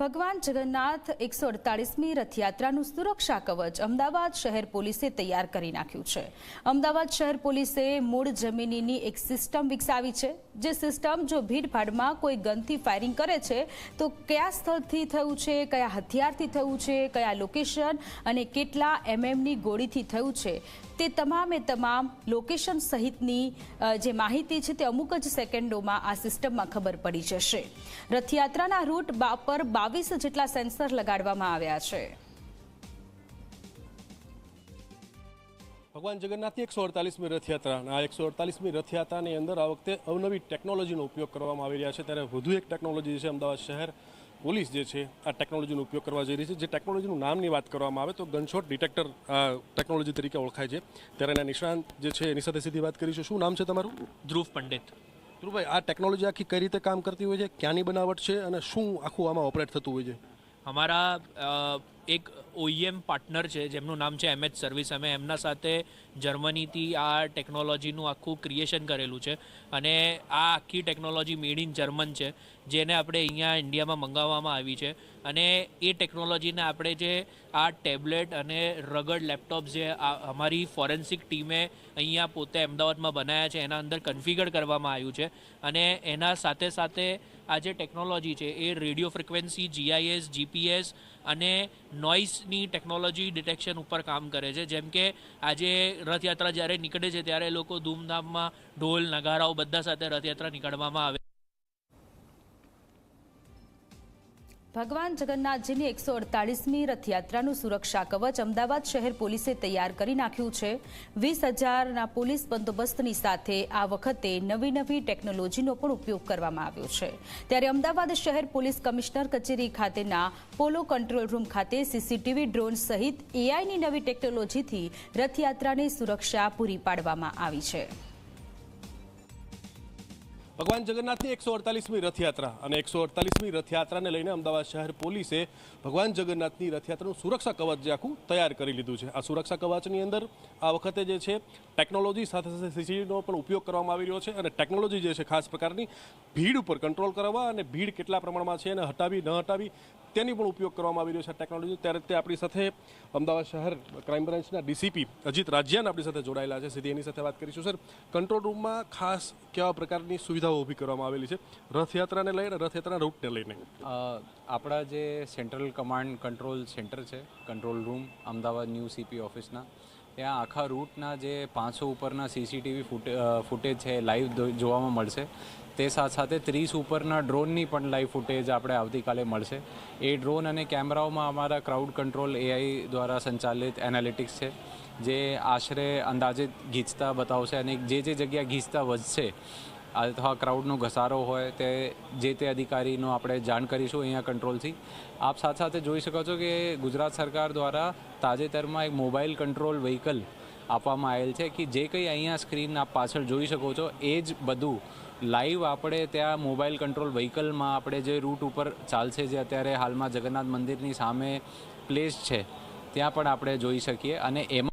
ભગવાન જગન્નાથ એકસો અડતાલીસમી રથયાત્રાનું સુરક્ષા કવચ અમદાવાદ શહેર પોલીસે તૈયાર કરી નાખ્યું છે. અમદાવાદ શહેર પોલીસે મૂળ જમીનીની એક સિસ્ટમ વિકસાવી છે. જે સિસ્ટમ જો ભીડભાડમાં કોઈ ગનથી ફાયરિંગ કરે છે, તો કયા સ્થળથી થયું છે, કયા હથિયારથી થયું છે, કયા લોકેશન અને કેટલા એમએમની ગોળીથી થયું છે, તે તમામે તમામ લોકેશન સહિતની જે માહિતી છે તે અમુક જ સેકન્ડોમાં આ સિસ્ટમમાં ખબર પડી જશે. રથયાત્રાના રૂટ પર બાવીસ જેટલા સેન્સર લગાડવામાં આવ્યા છે. ભગવાન જગન્નાથની એકસો અડતાલીસમી રથયાત્રા અને આ એકસો અડતાલીસમી રથયાત્રાની અંદર આ વખતે અવનવી ટેકનોલોજીનો ઉપયોગ કરવામાં આવી રહ્યા છે. ત્યારે વધુ એક ટેકનોલોજી છે અમદાવાદ શહેર પોલીસ જે છે આ ટેકનોલોજીનો ઉપયોગ કરવા જઈ રહી છે. જે ટેકનોલોજીનું નામની વાત કરવામાં આવે તો ગનશોટ ડિટેક્ટર ટેકનોલોજી તરીકે ઓળખાય છે. ત્યારે એના નિષ્ણાંત જે છે એની સાથે સીધી વાત કરીશું. શું નામ છે તમારું? ધ્રુવ પંડિત. ધ્રુવભાઈ, આ ટેકનોલોજી આખી કઈ રીતે કામ કરતી હોય છે? ક્યાંની બનાવટ છે? અને શું આખું આમાં ઓપરેટ થતું હોય છે? અમારા એક ઓઈએમ પાર્ટનર છે, જેમનું નામ છે એમએચ સર્વિસ અમે એમના સાથે જર્મનીથી આ ટેકનોલોજીનું આખું ક્રિએશન કરેલું છે. અને આ આખી ટેકનોલોજી મેડ ઇન જર્મન છે, જેને આપણે અહીંયા ઇન્ડિયામાં મંગાવવામાં આવી છે. અને એ ટેકનોલોજીને આપણે જે આ ટેબ્લેટ અને રગડ લેપટોપ જે અમારી ફોરેન્સિક ટીમે અહીંયા પોતે અમદાવાદમાં બનાવ્યા છે, એના અંદર કન્ફિગર કરવામાં આવ્યું છે. અને એના સાથે સાથે આ જે ટેકનોલોજી છે, એ રેડિયો ફ્રિકવન્સી જીઆઈએસ જીપીએસ અને નોઇસની ટેકનોલોજી ડિટેક્શન ઉપર કામ કરે છે. જેમ કે આજે રથયાત્રા જ્યારે નીકળે છે, ત્યારે લોકો ધૂમધામમાં ઢોલ, નગારાઓ બધા સાથે રથયાત્રા નીકળવામાં આવે ભગવાન જગન્નાથજીની એકસો અડતાલીસમી રથયાત્રાનું સુરક્ષા કવચ અમદાવાદ શહેર પોલીસે તૈયાર કરી નાખ્યું છે. વીસ હજારના પોલીસ બંદોબસ્તની સાથે આ વખતે નવી નવી ટેકનોલોજીનો પણ ઉપયોગ કરવામાં આવ્યો છે. ત્યારે અમદાવાદ શહેર પોલીસ કમિશનર કચેરી ખાતેના પોલો કંટ્રોલ રૂમ ખાતે સીસીટીવી ડ્રોન સહિત એઆઈની નવી ટેકનોલોજીથી રથયાત્રાની સુરક્ષા પૂરી પાડવામાં આવી છે. ભગવાન જગન્નાથની એકસો અડતાલીસમી રથયાત્રા અને એકસો અડતાલીસમી રથયાત્રાને લઈને અમદાવાદ શહેર પોલીસે ભગવાન જગન્નાથની રથયાત્રાનું સુરક્ષા કવચ જે આખું તૈયાર કરી લીધું છે. આ સુરક્ષા કવચની અંદર આ વખતે જે છે, ટેકનોલોજી સાથે સાથે સીસીટીવીનો પણ ઉપયોગ કરવામાં આવી રહ્યો છે અને ટેકનોલોજી જે છે, ખાસ પ્રકારની ભીડ ઉપર કંટ્રોલ કરવા અને ભીડ કેટલા પ્રમાણમાં છે એને હટાવી, ન હટાવી તેની પણ ઉપયોગ કરવામાં આવી રહ્યો છે ટેકનોલોજી ત્યારે તે આપણી સાથે અમદાવાદ શહેર ક્રાઇમ બ્રાન્ચના ડીસીપી અજીત રાજ્યાન આપણી સાથે જોડાયેલા છે. સીધી એની સાથે વાત કરીશું, સર. કંટ્રોલ રૂમમાં ખાસ કેવા પ્રકારની સુવિધાઓ ઊભી કરવામાં આવેલી છે? રથયાત્રાને લઈને રથયાત્રાના રૂટને લઈને? આપણા જે સેન્ટ્રલ કમાન્ડ કંટ્રોલ સેન્ટર છે control room Ahmedabad new CP ઓફિસના ત્યાં આખા રૂટના જે પાંચસો ઉપરના સીસીટીવી ફૂટે ફૂટેજ છે લાઈવ જોવામાં મળશે. તે સાથે સાથે ત્રીસ ઉપરના ડ્રોનની પણ લાઈવ ફૂટેજ આપણે આવતીકાલે મળશે. એ ડ્રોન અને કેમેરાઓમાં અમારા ક્રાઉડ કંટ્રોલ એઆઈ દ્વારા સંચાલિત એનાલિટિક્સ છે, જે આશરે અંદાજે ગીચતા બતાવશે અને જે જે જગ્યા ગીચતા વધશે અથવા ક્રાઉડનો ઘસારો હોય તે જે તે અધિકારીનો આપણે જાણ કરીશું અહીંયા કંટ્રોલથી આપ સાથે સાથે જોઈ શકો છો કે ગુજરાત સરકાર દ્વારા તાજેતરમાં એક મોબાઈલ કંટ્રોલ વ્હીકલ આપવામાં આવેલ છે કે જે કંઈ અહીંયા સ્ક્રીન આપ પાછળ જોઈ શકો છો, એ જ બધું લાઈવ આપણે ત્યાં મોબાઈલ કંટ્રોલ વ્હીકલમાં આપણે જે રૂટ ઉપર ચાલશે જે અત્યારે હાલમાં જગન્નાથ મંદિરની સામે પ્લેસ છે, ત્યાં પણ આપણે જોઈ શકીએ. અને એમાં